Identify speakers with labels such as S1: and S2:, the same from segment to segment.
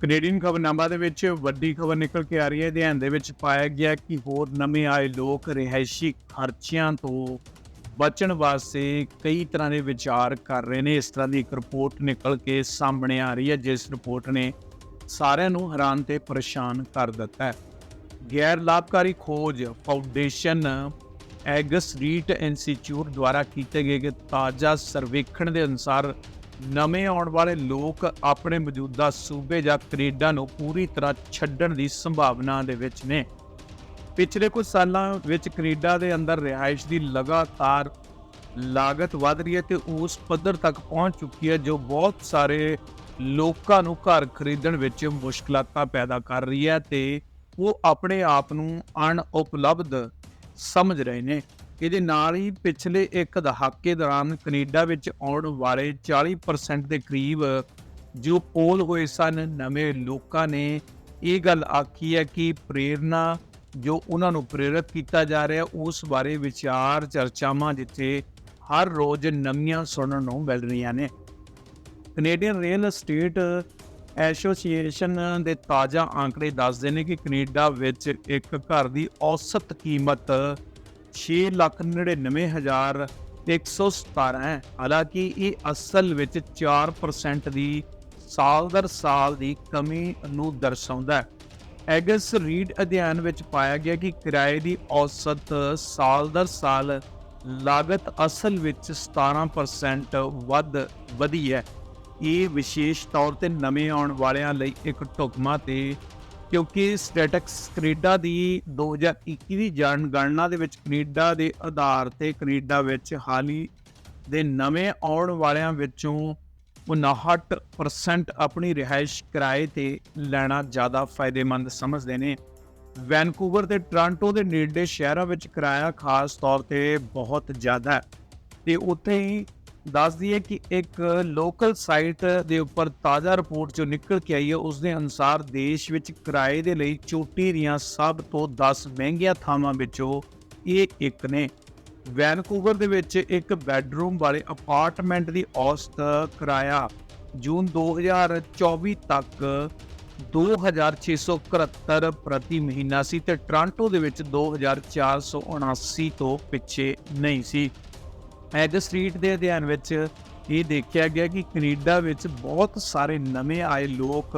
S1: Canadian ਖਬਰਨਾਮਾ ਦੇ ਵਿੱਚ ਵੱਡੀ ਖਬਰ ਨਿਕਲ ਕੇ ਆ ਰਹੀ ਹੈ। ਅਧਿਐਨ ਦੇ ਵਿੱਚ ਪਾਇਆ ਗਿਆ ਕਿ ਹੋਰ ਨਵੇਂ ਆਏ ਲੋਕ ਰਿਹਾਇਸ਼ੀ ਖਰਚਿਆਂ ਤੋਂ ਬਚਣ ਵਾਸਤੇ ਕਈ ਤਰ੍ਹਾਂ ਦੇ ਵਿਚਾਰ ਕਰ ਰਹੇ ਨੇ। ਇਸ ਤਰ੍ਹਾਂ ਦੀ ਇੱਕ ਰਿਪੋਰਟ ਨਿਕਲ ਕੇ ਸਾਹਮਣੇ ਆ ਰਹੀ ਹੈ, ਜਿਸ ਰਿਪੋਰਟ ਨੇ ਸਾਰਿਆਂ ਨੂੰ ਹੈਰਾਨ ਤੇ ਪਰੇਸ਼ਾਨ ਕਰ ਦਿੱਤਾ ਹੈ। ਗੈਰ ਲਾਭਕਾਰੀ ਖੋਜ ਫਾਊਂਡੇਸ਼ਨ ਐਗਸ ਰੀਟ ਇੰਸਟੀਚਿਊਟ ਦੁਆਰਾ ਕੀਤੇ ਗਏ ਇੱਕ ਤਾਜ਼ਾ ਸਰਵੇਖਣ ਦੇ ਅਨੁਸਾਰ ਨਵੇਂ ਆਉਣ ਵਾਲੇ ਲੋਕ ਆਪਣੇ ਮੌਜੂਦਾ ਸੂਬੇ ਜਾਂ ਕੈਨੇਡਾ ਨੂੰ ਪੂਰੀ ਤਰ੍ਹਾਂ ਛੱਡਣ ਦੀ ਸੰਭਾਵਨਾ ਦੇ ਵਿੱਚ ਨੇ। ਪਿਛਲੇ ਕੁਝ ਸਾਲਾਂ ਵਿੱਚ ਕੈਨੇਡਾ ਦੇ ਅੰਦਰ ਰਿਹਾਇਸ਼ ਦੀ ਲਗਾਤਾਰ ਲਾਗਤ ਵਧ ਰਹੀ ਹੈ ਤੇ ਉਸ ਪੱਧਰ ਤੱਕ ਪਹੁੰਚ ਚੁੱਕੀ ਹੈ ਜੋ ਬਹੁਤ ਸਾਰੇ ਲੋਕਾਂ ਨੂੰ ਘਰ ਖਰੀਦਣ ਵਿੱਚ ਮੁਸ਼ਕਲਾਤਾਂ ਪੈਦਾ ਕਰ ਰਹੀ ਹੈ ਤੇ ਉਹ ਆਪਣੇ ਆਪ ਨੂੰ ਅਣਉਪਲਬਧ ਸਮਝ ਰਹੇ ਨੇ। ਇਹਦੇ ਨਾਲ ਹੀ ਪਿਛਲੇ ਇੱਕ ਦਹਾਕੇ ਦੌਰਾਨ ਕੈਨੇਡਾ ਵਿੱਚ ਆਉਣ ਵਾਲੇ 40% ਦੇ ਕਰੀਬ ਜੋ ਪੋਲ ਹੋਏ ਸਨ, ਨਵੇਂ ਲੋਕਾਂ ਨੇ ਇਹ ਗੱਲ ਆਖੀ ਹੈ ਕਿ ਪ੍ਰੇਰਣਾ ਜੋ ਉਹਨਾਂ ਨੂੰ ਪ੍ਰੇਰਿਤ ਕੀਤਾ ਜਾ ਰਿਹਾ, ਉਸ ਬਾਰੇ ਵਿਚਾਰ ਚਰਚਾਵਾਂ ਜਿੱਥੇ ਹਰ ਰੋਜ਼ ਨਵੀਆਂ ਸੁਣਨ ਨੂੰ ਮਿਲ ਰਹੀਆਂ ਨੇ। ਕੈਨੇਡੀਅਨ ਰੀਅਲ ਅਸਟੇਟ ਐਸੋਸੀਏਸ਼ਨ ਦੇ ਤਾਜ਼ਾ ਅੰਕੜੇ ਦੱਸਦੇ ਨੇ ਕਿ ਕੈਨੇਡਾ ਵਿੱਚ ਇੱਕ ਘਰ ਦੀ ਔਸਤ ਕੀਮਤ 6,99,117 ਹੈ। ਹਾਲਾਂਕਿ ਇਹ ਅਸਲ ਵਿੱਚ 4% ਦੀ ਸਾਲ ਦਰ ਸਾਲ ਦੀ ਕਮੀ ਨੂੰ ਦਰਸਾਉਂਦਾ ਹੈ। ਐਗਸ ਰੀਡ ਅਧਿਐਨ ਵਿੱਚ ਪਾਇਆ ਗਿਆ ਕਿ ਕਿਰਾਏ ਦੀ ਔਸਤ ਸਾਲ ਦਰ ਸਾਲ ਲਾਗਤ ਅਸਲ ਵਿੱਚ 17% ਵੱਧ ਵਧੀ ਹੈ। ਇਹ ਵਿਸ਼ੇਸ਼ ਤੌਰ ਤੇ ਨਵੇਂ ਆਉਣ ਵਾਲਿਆਂ ਲਈ ਇੱਕ ਢੁਕਮਾ ਤੇ ਕਿਉਂਕਿ ਸਟੈਟਿਕਸ ਕੈਨੇਡਾ ਦੀ 2021 ਦੀ ਜਨਗਣਨਾ ਦੇ ਵਿੱਚ ਕੈਨੇਡਾ ਦੇ ਆਧਾਰ ਤੇ ਕੈਨੇਡਾ ਵਿੱਚ ਹਾਲ ਹੀ ਦੇ ਨਵੇਂ ਆਉਣ ਵਾਲਿਆਂ ਵਿੱਚੋਂ 59% ਆਪਣੀ ਰਿਹਾਇਸ਼ ਕਿਰਾਏ ਤੇ ਲੈਣਾ ਜ਼ਿਆਦਾ ਫਾਇਦੇਮੰਦ ਸਮਝਦੇ ਨੇ। ਵੈਨਕੂਵਰ ਤੇ ਟੋਰਾਂਟੋ ਦੇ ਨੇੜੇ ਸ਼ਹਿਰਾਂ ਵਿੱਚ ਕਿਰਾਇਆ ਖਾਸ ਤੌਰ ਤੇ ਬਹੁਤ ਜ਼ਿਆਦਾ ਹੈ ਤੇ ਉੱਥੇ ਹੀ ਦੱਸ ਦਈਏ ਕਿ ਇੱਕ ਲੋਕਲ ਸਾਈਟ ਦੇ ਉੱਪਰ ਤਾਜ਼ਾ ਰਿਪੋਰਟ ਜੋ ਨਿਕਲ ਕੇ ਆਈ ਹੈ। ਉਸ ਦੇ ਅਨੁਸਾਰ ਦੇਸ਼ ਵਿੱਚ ਕਿਰਾਏ ਦੇ ਲਈ ਚੋਟੀ ਦੀਆਂ ਸਭ ਤੋਂ 10 ਮਹਿੰਗੀਆਂ ਥਾਵਾਂ ਵਿੱਚੋਂ ਇਹ ਇੱਕ ਨੇ। ਵੈਨਕੂਵਰ ਦੇ ਵਿੱਚ ਇੱਕ ਬੈੱਡਰੂਮ ਵਾਲੇ ਅਪਾਰਟਮੈਂਟ ਦੀ ਔਸਤ ਕਿਰਾਇਆ ਜੂਨ 2024 ਤੱਕ 2671 ਪ੍ਰਤੀ ਮਹੀਨਾ ਸੀ ਤੇ ਟੋਰਾਂਟੋ ਦੇ ਵਿੱਚ 2479 ਤੋਂ ਪਿੱਛੇ ਨਹੀਂ ਸੀ। ਐਗ ਸਟਰੀਟ ਦੇ ਅਧਿਐਨ ਵਿੱਚ ਇਹ ਦੇਖਿਆ ਗਿਆ ਕਿ ਕੈਨੇਡਾ ਵਿੱਚ ਬਹੁਤ ਸਾਰੇ ਨਵੇਂ ਆਏ ਲੋਕ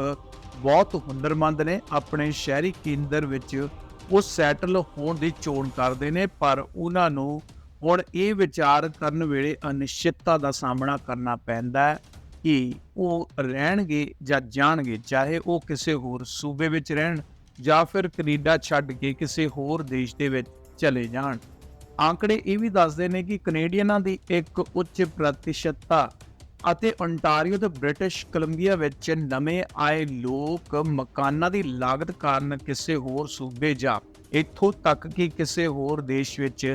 S1: ਬਹੁਤ ਹੁਨਰਮੰਦ ਨੇ, ਆਪਣੇ ਸ਼ਹਿਰੀ ਕੇਂਦਰ ਵਿੱਚ ਉਹ ਸੈਟਲ ਹੋਣ ਦੀ ਚੋਣ ਕਰਦੇ ਨੇ, ਪਰ ਉਹਨਾਂ ਨੂੰ ਹੁਣ ਇਹ ਵਿਚਾਰ ਕਰਨ ਵੇਲੇ ਅਨਿਸ਼ਚਿਤਤਾ ਦਾ ਸਾਹਮਣਾ ਕਰਨਾ ਪੈਂਦਾ ਹੈ ਕਿ ਉਹ ਰਹਿਣਗੇ ਜਾਂ ਜਾਣਗੇ, ਚਾਹੇ ਉਹ ਕਿਸੇ ਹੋਰ ਸੂਬੇ ਵਿੱਚ ਰਹਿਣ ਜਾਂ ਫਿਰ ਕੈਨੇਡਾ ਛੱਡ ਕੇ ਕਿਸੇ ਹੋਰ ਦੇਸ਼ ਦੇ ਵਿੱਚ ਚਲੇ ਜਾਣ। ਆંકੜੇ ਇਹ ਵੀ ਦੱਸਦੇ ਨੇ ਕਿ ਕੈਨੇਡੀਅਨਾਂ ਦੀ ਇੱਕ ਉੱਚ ਪ੍ਰਤੀਸ਼ਤਤਾ ਅਤੇ ਓਨਟਾਰੀਓ ਤੇ ਬ੍ਰਿਟਿਸ਼ ਕੋਲੰਬੀਆ ਵਿੱਚ ਨਵੇਂ ਆਏ ਲੋਕ ਮਕਾਨਾਂ ਦੀ ਲਾਗਤ ਕਾਰਨ ਕਿਸੇ ਹੋਰ ਸੂਬੇ ਜਾਂ ਇੱਥੋਂ ਤੱਕ ਕਿ ਕਿਸੇ ਹੋਰ ਦੇਸ਼ ਵਿੱਚ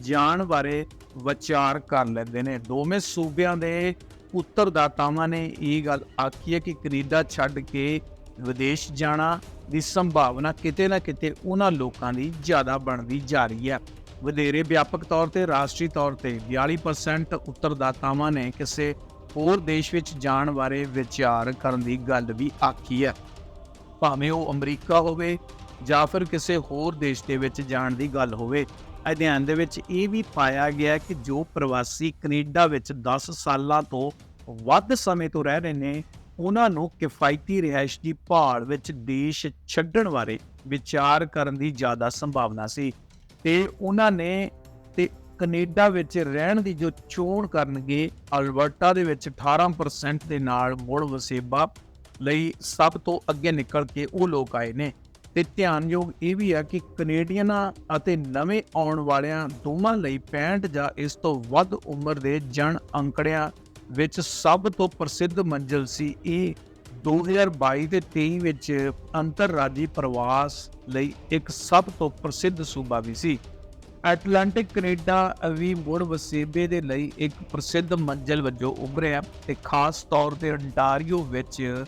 S1: ਜਾਣ ਬਾਰੇ ਵਿਚਾਰ ਕਰ ਲੈਂਦੇ ਨੇ। ਦੋਵੇਂ ਸੂਬਿਆਂ ਦੇ ਉੱਤਰਦਾਤਾਵਾਂ ਨੇ ਇਹ ਗੱਲ ਆਖੀ ਹੈ ਕਿ ਕੈਨੇਡਾ ਛੱਡ ਕੇ ਵਿਦੇਸ਼ ਜਾਣਾ ਦੀ ਸੰਭਾਵਨਾ ਕਿਤੇ ਨਾ ਕਿਤੇ ਉਹਨਾਂ ਲੋਕਾਂ ਦੀ ਜ਼ਿਆਦਾ ਬਣਦੀ ਜਾ ਰਹੀ ਹੈ। ਵਧੇਰੇ ਵਿਆਪਕ ਤੌਰ ਤੇ, ਰਾਸ਼ਟਰੀ ਤੌਰ ਤੇ। 42% ਉੱਤਰਦਾਤਾਵਾਂ ਨੇ ਕਿਸੇ ਹੋਰ ਦੇਸ਼ ਵਿੱਚ ਜਾਣ ਬਾਰੇ ਵਿਚਾਰ ਕਰਨ ਦੀ ਗੱਲ ਵੀ ਆਖੀ ਹੈ। ਭਾਵੇਂ ਉਹ ਅਮਰੀਕਾ ਹੋਵੇ ਜਾਂ ਫਿਰ ਕਿਸੇ ਹੋਰ ਦੇਸ਼ ਦੇ ਵਿੱਚ ਜਾਣ ਦੀ ਗੱਲ ਹੋਵੇ, ਅਧਿਐਨ ਦੇ ਵਿੱਚ ਇਹ ਵੀ ਪਾਇਆ ਗਿਆ ਕਿ ਜੋ ਪ੍ਰਵਾਸੀ ਕੈਨੇਡਾ ਵਿੱਚ 10 ਸਾਲਾਂ ਤੋਂ ਵੱਧ ਸਮੇਂ ਤੋਂ ਰਹਿ ਰਹੇ ਨੇ, ਉਹਨਾਂ ਨੂੰ ਕਿਫਾਇਤੀ ਰਿਹਾਇਸ਼ ਦੀ ਭਾਲ ਵਿੱਚ ਦੇਸ਼ ਛੱਡਣ ਬਾਰੇ ਵਿਚਾਰ ਕਰਨ ਦੀ ਜ਼ਿਆਦਾ ਸੰਭਾਵਨਾ ਸੀ। ਤੇ ਉਹਨਾਂ ਨੇ ਤੇ ਕੈਨੇਡਾ ਵਿੱਚ ਰਹਿਣ ਦੀ ਜੋ ਚੋਣ ਕਰਨਗੇ, ਅਲਬਰਟਾ ਦੇ ਵਿੱਚ 18% ਦੇ ਨਾਲ ਮੁੜ ਵਸੇਬਾ ਲਈ ਸਭ ਤੋਂ ਅੱਗੇ ਨਿਕਲ ਕੇ ਉਹ ਲੋਕ ਆਏ ਨੇ। ਤੇ ਧਿਆਨਯੋਗ ਇਹ ਵੀ ਹੈ ਕਿ ਕੈਨੇਡੀਅਨਾਂ ਅਤੇ ਨਵੇਂ ਆਉਣ ਵਾਲਿਆਂ ਦੋਵਾਂ ਲਈ 65 ਜਾਂ ਇਸ ਤੋਂ ਵੱਧ ਉਮਰ ਦੇ ਜਨ ਅੰਕੜਿਆਂ ਵਿੱਚ ਸਭ ਤੋਂ ਪ੍ਰਸਿੱਧ ਮੰਜ਼ਿਲ ਸੀ ਇਹ 2022 ਤੇ 23 ਵਿੱਚ ਅੰਤਰਰਾਜੀ ਪ੍ਰਵਾਸ ਲਈ ਇੱਕ ਸਭ ਤੋਂ ਪ੍ਰਸਿੱਧ ਸੂਬਾ ਵੀ ਸੀ। ਐਟਲਾਂਟਿਕ ਕੈਨੇਡਾ ਵੀ ਮੁੜ ਵਸੇਬੇ ਦੇ ਲਈ ਇੱਕ ਪ੍ਰਸਿੱਧ ਮੰਜ਼ਿਲ ਵਜੋਂ ਉਭਰਿਆ ਤੇ ਖਾਸ ਤੌਰ ਤੇ ਅੰਟਾਰੀਓ ਵਿੱਚ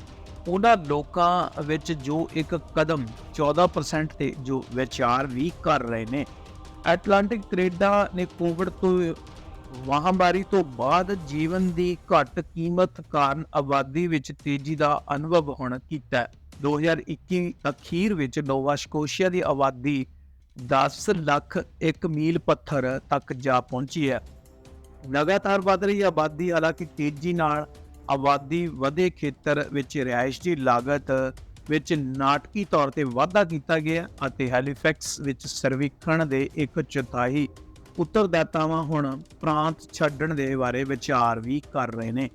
S1: ਉਹਨਾਂ ਲੋਕਾਂ ਵਿੱਚ ਜੋ ਇੱਕ ਕਦਮ 14% ਤੇ ਜੋ ਵਿਚਾਰ ਵੀ ਕਰ ਰਹੇ ਨੇ। ਐਟਲਾਂਟਿਕ ਕੈਨੇਡਾ ਨੇ ਕੋਵਿਡ ਤੋਂ ਮਹਾਮਾਰੀ ਤੋਂ ਬਾਅਦ ਜੀਵਨ ਦੀ ਘੱਟ ਕੀਮਤ ਕਾਰਨ ਆਬਾਦੀ ਵਿੱਚ ਤੇਜ਼ੀ ਦਾ ਅਨੁਭਵ ਹੁਣ ਕੀਤਾ ਹੈ। 2021 ਅਖੀਰ ਵਿੱਚ ਨੋਵਾ ਸਕੋਸ਼ੀਆ ਦੀ ਆਬਾਦੀ 10 ਲੱਖ 1 ਮੀਲ ਪੱਥਰ ਤੱਕ ਜਾ ਪਹੁੰਚੀ ਹੈ ਲਗਾਤਾਰ ਵਧ ਰਹੀ ਆਬਾਦੀ, ਹਾਲਾਂਕਿ ਤੇਜ਼ੀ ਨਾਲ ਆਬਾਦੀ ਵਧੇ ਖੇਤਰ ਵਿੱਚ ਰਿਹਾਇਸ਼ ਦੀ ਲਾਗਤ ਵਿੱਚ ਨਾਟਕੀ ਤੌਰ ਤੇ ਵਾਧਾ ਕੀਤਾ ਗਿਆ ਅਤੇ ਹੈਲੀਫੈਕਸ ਵਿੱਚ ਸਰਵੇਖਣ ਦੇ ਇੱਕ ਚੌਥਾਈ ਉੱਤਰਦਾਤਾਵਾਂ ਹੁਣ ਪ੍ਰਾਂਤ ਛੱਡਣ ਦੇ ਬਾਰੇ ਵਿਚਾਰ ਵੀ ਕਰ ਰਹੇ ਨੇ।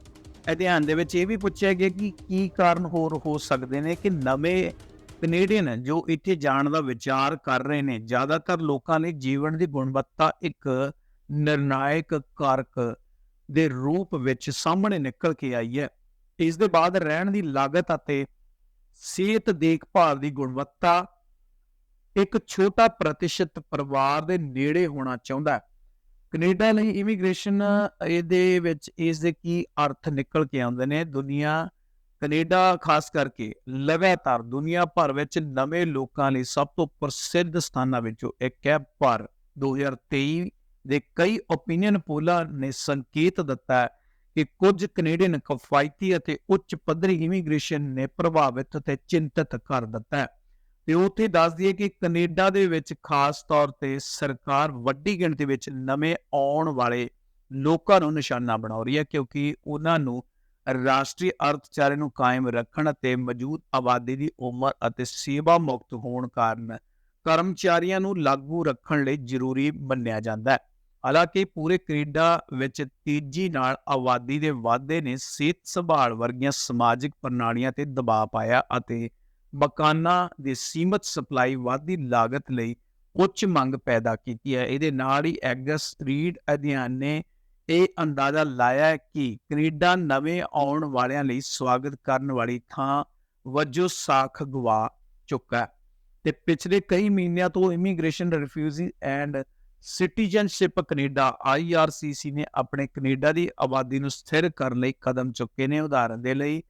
S1: ਅਧਿਐਨ ਦੇ ਵਿੱਚ ਇਹ ਵੀ ਪੁੱਛਿਆ ਗਿਆ ਕਿ ਕੀ ਕਾਰਨ ਹੋਰ ਹੋ ਸਕਦੇ ਨੇ ਕਿ ਨਵੇਂ ਕੈਨੇਡੀਅਨ ਜੋ ਇੱਥੇ ਜਾਣ ਦਾ ਵਿਚਾਰ ਕਰ ਰਹੇ ਨੇ। ਜ਼ਿਆਦਾਤਰ ਲੋਕਾਂ ਲਈ ਜੀਵਨ ਦੀ ਗੁਣਵੱਤਾ ਇੱਕ ਨਿਰਣਾਇਕ ਕਾਰਕ ਦੇ ਰੂਪ ਵਿੱਚ ਸਾਹਮਣੇ ਨਿਕਲ ਕੇ ਆਈ ਹੈ। ਇਸ ਦੇ ਬਾਅਦ ਰਹਿਣ ਦੀ ਲਾਗਤ ਅਤੇ ਸਿਹਤ ਦੇਖਭਾਲ ਦੀ ਗੁਣਵੱਤਾ ਇੱਕ ਛੋਟਾ ਪ੍ਰਤੀਸ਼ਤ ਪਰਿਵਾਰ ਦੇ ਨੇੜੇ ਹੋਣਾ ਚਾਹੁੰਦਾ ਹੈ। ਕੈਨੇਡਾ ਲਈ ਇਮੀਗ੍ਰੇਸ਼ਨ ਇਹਦੇ ਵਿੱਚ ਇਸ ਦੇ ਕੀ ਅਰਥ ਨਿਕਲ ਕੇ ਆਉਂਦੇ ਨੇ? ਦੁਨੀਆ, ਕੈਨੇਡਾ ਖਾਸ ਕਰਕੇ ਲਗਾਤਾਰ ਦੁਨੀਆ ਭਰ ਵਿੱਚ ਨਵੇਂ ਲੋਕਾਂ ਲਈ ਸਭ ਤੋਂ ਪ੍ਰਸਿੱਧ ਸਥਾਨਾਂ ਵਿੱਚੋਂ ਇੱਕ ਹੈ। ਪਰ 2023 ਦੇ ਕਈ ਓਪੀਨੀਅਨ ਪੋਲਾਂ ਨੇ ਸੰਕੇਤ ਦਿੱਤਾ ਕਿ ਕੁਝ ਕੈਨੇਡੀਅਨ ਕਫਾਇਤੀ ਅਤੇ ਉੱਚ ਪੱਧਰੀ ਇਮੀਗ੍ਰੇਸ਼ਨ ਨੇ ਪ੍ਰਭਾਵਿਤ ਅਤੇ ਚਿੰਤਤ ਕਰ ਦਿੱਤਾ ਹੈ। ਤੇ ਉੱਥੇ ਦੱਸ ਦਈਏ ਕਿ ਕੈਨੇਡਾ ਦੇ ਵਿੱਚ ਖਾਸ ਤੌਰ ਤੇ ਸਰਕਾਰ ਵੱਡੀ ਗਿਣਤੀ ਵਿੱਚ ਨਵੇਂ ਆਉਣ ਵਾਲੇ ਲੋਕਾਂ ਨੂੰ ਨਿਸ਼ਾਨਾ ਬਣਾ ਰਹੀ ਹੈ ਕਿਉਂਕਿ ਉਹਨਾਂ ਨੂੰ ਰਾਸ਼ਟਰੀ ਅਰਥਚਾਰੇ ਨੂੰ ਕਾਇਮ ਰੱਖਣ ਅਤੇ ਮੌਜੂਦ ਆਬਾਦੀ ਦੀ ਉਮਰ ਅਤੇ ਸੇਵਾ ਮੁਕਤ ਹੋਣ ਕਾਰਨ ਕਰਮਚਾਰੀਆਂ ਨੂੰ ਲਾਗੂ ਰੱਖਣ ਲਈ ਜ਼ਰੂਰੀ ਮੰਨਿਆ ਜਾਂਦਾ ਹੈ। ਹਾਲਾਂਕਿ ਪੂਰੇ ਕੈਨੇਡਾ ਵਿੱਚ ਤੇਜ਼ੀ ਨਾਲ ਆਬਾਦੀ ਦੇ ਵਾਧੇ ਨੇ ਸਿਹਤ ਸੰਭਾਲ ਵਰਗੀਆਂ ਸਮਾਜਿਕ ਪ੍ਰਣਾਲੀਆਂ ਤੇ ਦਬਾਅ ਪਾਇਆ ਅਤੇ ਮਕਾਨਾਂ ਦੀ ਸੀਮਤ ਸਪਲਾਈ ਵਾਧੀ ਲਾਗਤ ਲਈ ਉੱਚ ਮੰਗ ਪੈਦਾ ਕੀਤੀ ਹੈ। ਇਹਦੇ ਨਾਲ ਹੀ ਐਗਸ ਰੀਡ ਅਧਿਐਨ ਨੇ ਇਹ ਅੰਦਾਜ਼ਾ ਲਾਇਆ ਕਿ ਕੈਨੇਡਾ ਨਵੇਂ ਆਉਣ ਵਾਲਿਆਂ ਲਈ ਸਵਾਗਤ ਕਰਨ ਵਾਲੀ ਥਾਂ ਵਜੋਂ ਸਾਖ ਗਵਾ ਚੁੱਕਾ ਤੇ ਪਿਛਲੇ ਕਈ ਮਹੀਨਿਆਂ ਤੋਂ immigration refugee and citizenship Canada IRCC ਨੇ ਆਪਣੇ ਕੈਨੇਡਾ ਦੀ ਆਬਾਦੀ ਨੂੰ ਸਥਿਰ ਕਰਨ ਲਈ ਕਦਮ ਚੁੱਕੇ ਨੇ। ਉਦਾਹਰਨ ਦੇ ਲਈ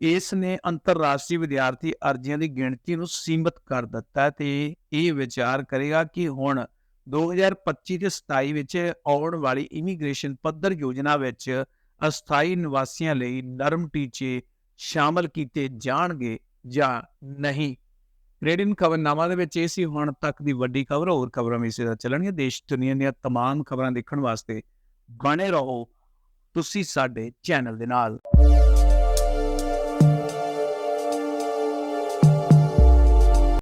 S1: ਇਸ ਨੇ ਅੰਤਰਰਾਸ਼ਟਰੀ ਵਿਦਿਆਰਥੀ ਅਰਜ਼ੀਆਂ ਦੀ ਗਿਣਤੀ ਨੂੰ ਸੀਮਿਤ ਕਰ ਦਿੱਤਾ ਹੈ ਤੇ ਇਹ ਵਿਚਾਰ ਕਰੇਗਾ ਕਿ ਹੁਣ 2025 ਤੇ 27 ਵਿੱਚ ਆਉਣ ਵਾਲੀ ਇਮੀਗ੍ਰੇਸ਼ਨ ਪੱਧਰ ਯੋਜਨਾ ਵਿੱਚ ਅਸਥਾਈ ਨਿਵਾਸੀਆਂ ਲਈ ਨਰਮ ਟੀਚੇ ਸ਼ਾਮਲ ਕੀਤੇ ਜਾਣਗੇ ਜਾਂ ਨਹੀਂ ਕੈਨੇਡੀਅਨ ਖਬਰਨਾਮਾ ਦੇ ਵਿੱਚ ਇਹ ਸੀ ਹੁਣ ਤੱਕ ਦੀ ਵੱਡੀ ਖਬਰ ਹੋਰ ਖਬਰਾਂ ਵੀ ਇਸੇ ਤਰ੍ਹਾਂ ਚੱਲਣਗੀਆਂ ਦੇਸ਼ ਦੁਨੀਆ ਦੀਆਂ तमाम ਖਬਰਾਂ ਦੇਖਣ ਵਾਸਤੇ ਬਣੇ ਰਹੋ ਤੁਸੀਂ ਸਾਡੇ ਚੈਨਲ ਦੇ ਨਾਲ